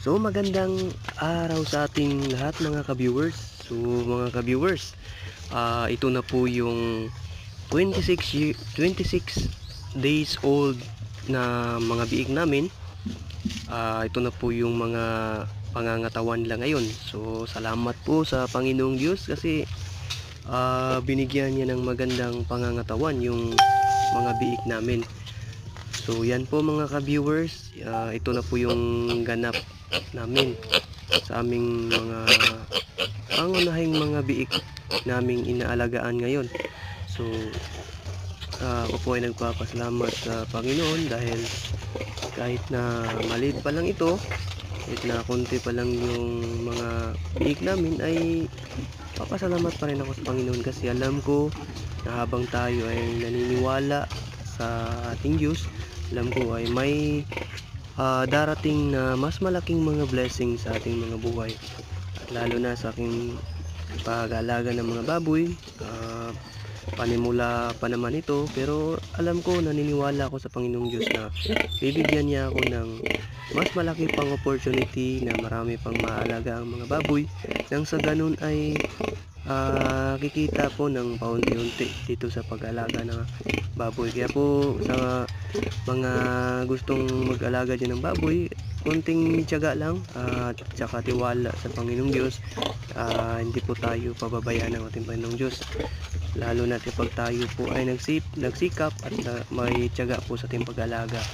So magandang araw sa ating lahat mga ka-viewers. So mga ka-viewers, ah, ito na po yung 26 ye- 26 days old na mga biik namin. Ah, ito na po yung mga pangangatawan nila ngayon. So salamat po sa Panginoong Diyos kasi ah, binigyan niya ng magandang pangangatawan yung mga biik namin. So yan po mga ka-viewers, ah, ito na po yung ganap namin sa aming mga pangunahing mga biik naming inaalagaan ngayon. So ah, ako po ay nagpapasalamat sa Panginoon dahil kahit na maliit pa lang ito, kahit na konti pa lang yung mga biik namin ay papasalamat pa rin ako sa Panginoon kasi alam ko na habang tayo ay naniniwala sa ating Diyos, alam ko ay may ah, darating na mas malaking mga blessing sa ating mga buhay. At lalo na sa aking pag-alaga ng mga baboy, ah, panimula pa naman ito, pero alam ko, naniniwala ako sa Panginoong Diyos na bibigyan niya ako ng mas malaki pang opportunity na marami pang maalaga ang mga baboy nang sa ganun ay ah, kikita po ng paunti-unti dito sa pag-alaga ng baboy. Kaya po sa mga gustong mag-alaga dyan ng baboy, konting tiyaga lang at saka tiwala sa Panginoong Diyos. Ah, hindi po tayo pababayaan ng ating Panginoong Diyos. Lalo na kapag tayo po ay nagsip, nagsikap at ah, may tiyaga po sa ating pag-alaga